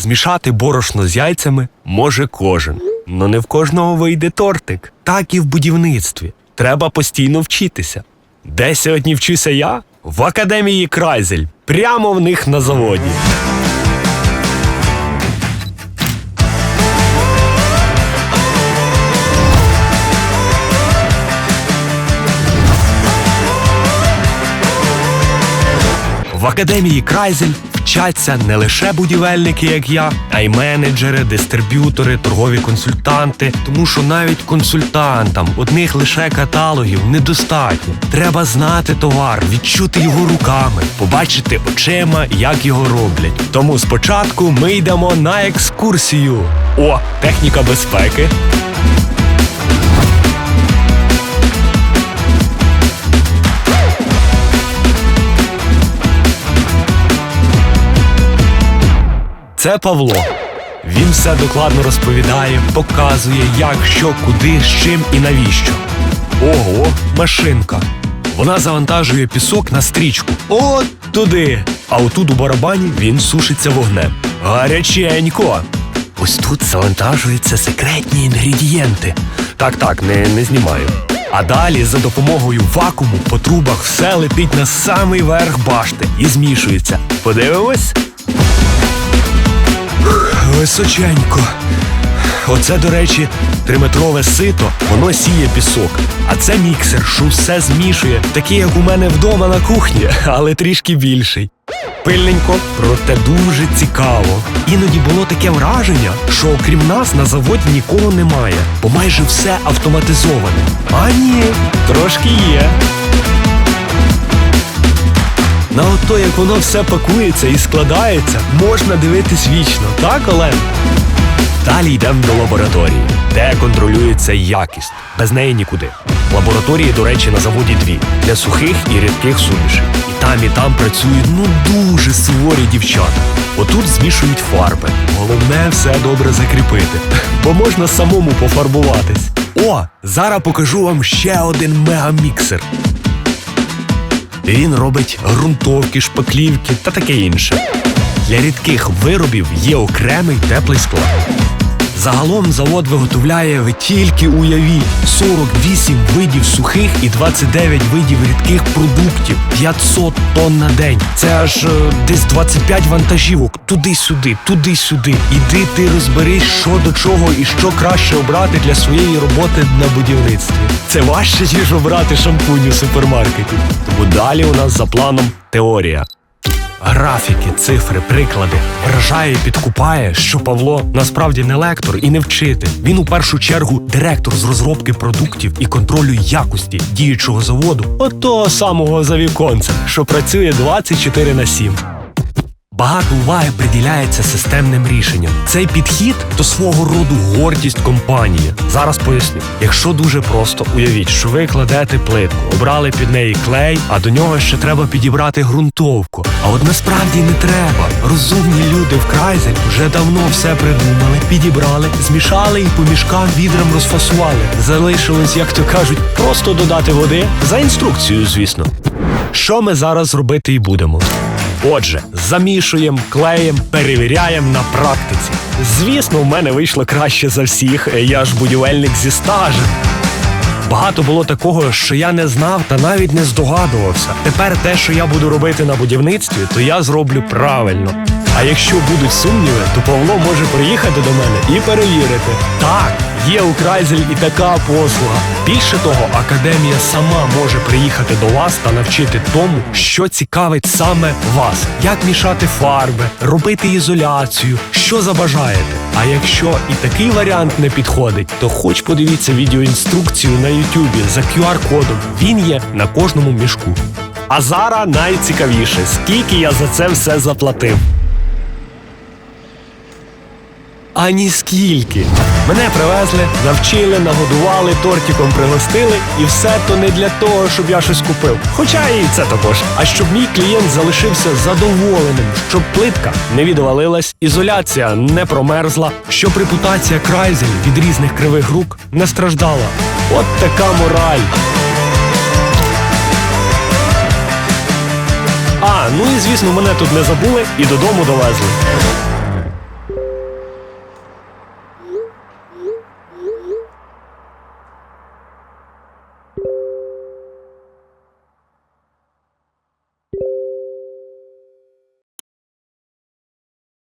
Змішати борошно з яйцями може кожен. Но не в кожного вийде тортик. Так і в будівництві. Треба постійно вчитися. Де сьогодні вчуся я? В академії Крайзель. Прямо в них на заводі. В академії Крайзель вчаться не лише будівельники, як я, а й менеджери, дистриб'ютори, торгові консультанти. Тому що навіть консультантам одних лише каталогів недостатньо. Треба знати товар, відчути його руками, побачити очима, як його роблять. Тому спочатку ми йдемо на екскурсію. О, техніка безпеки. Це Павло. Він все докладно розповідає, показує, як, що, куди, з чим і навіщо. Ого, машинка. Вона завантажує пісок на стрічку. От туди. А отут у барабані він сушиться вогнем. Гаряченько. Ось тут завантажуються секретні інгредієнти. Так, так, не, не знімаю. А далі за допомогою вакууму по трубах все летить на самий верх башти і змішується. Подивимось. Височенько. Оце, до речі, триметрове сито, воно сіє пісок. А це міксер, що все змішує, такий, як у мене вдома на кухні, але трішки більший. Пильненько, проте дуже цікаво. Іноді було таке враження, що окрім нас на заводі нікого немає, бо майже все автоматизоване. А ні, трошки є. На ото, як воно все пакується і складається, можна дивитись вічно, так, Олен? Далі йдемо до лабораторії, де контролюється якість. Без неї нікуди. Лабораторії, до речі, на заводі дві для сухих і рідких сумішей. І там, і там працюють ну дуже суворі дівчата. Отут змішують фарби. Головне все добре закріпити, бо можна самому пофарбуватись. О, зараз покажу вам ще один мегаміксер. Він робить ґрунтовки, шпаклівки та таке інше. Для рідких виробів є окремий теплий склад. Загалом завод виготовляє, ви тільки уяві 48 видів сухих і 29 видів рідких продуктів, 500 тонн на день. Це аж е, десь 25 вантажівок туди-сюди, туди-сюди. Іди ти розберись, що до чого і що краще обрати для своєї роботи на будівництві. Це важче, ніж обрати шампунь у супермаркеті. Тому далі у нас за планом теорія. Графіки, цифри, приклади вражає і підкупає, що Павло насправді не лектор і не вчитель. Він у першу чергу директор з розробки продуктів і контролю якості діючого заводу, от того самого завіконця, що працює 24 на 7. Багато уваги приділяється системним рішенням. Цей підхід то свого роду гордість компанії. Зараз поясню. Якщо дуже просто, уявіть, що ви кладете плитку, обрали під неї клей, а до нього ще треба підібрати ґрунтовку. А от насправді не треба. Розумні люди в Крайзель вже давно все придумали, підібрали, змішали і по мішкам відрам розфасували. Залишилось, як то кажуть, просто додати води за інструкцією, звісно. Що ми зараз робити і будемо? Отже, замішуємо, клеєм, перевіряємо на практиці. Звісно, в мене вийшло краще за всіх, я ж будівельник зі стажем. Багато було такого, що я не знав та навіть не здогадувався. Тепер те, що я буду робити на будівництві, то я зроблю правильно. А якщо будуть сумніви, то Павло може приїхати до мене і перевірити. Так, є у Крайзель і така послуга. Більше того, академія сама може приїхати до вас та навчити тому, що цікавить саме вас: як мішати фарби, робити ізоляцію, що забажаєте. А якщо і такий варіант не підходить, то хоч подивіться відеоінструкцію на Ютубі за QR-кодом. Він є на кожному мішку. А зараз найцікавіше, скільки я за це все заплатив. А ніскільки. Мене привезли, навчили, нагодували, тортиком пригостили, і все то не для того, щоб я щось купив. Хоча і це також. А щоб мій клієнт залишився задоволеним, щоб плитка не відвалилась, ізоляція не промерзла, щоб репутація Крайзель від різних кривих рук не страждала. От така мораль. А, ну і звісно, мене тут не забули і додому довезли.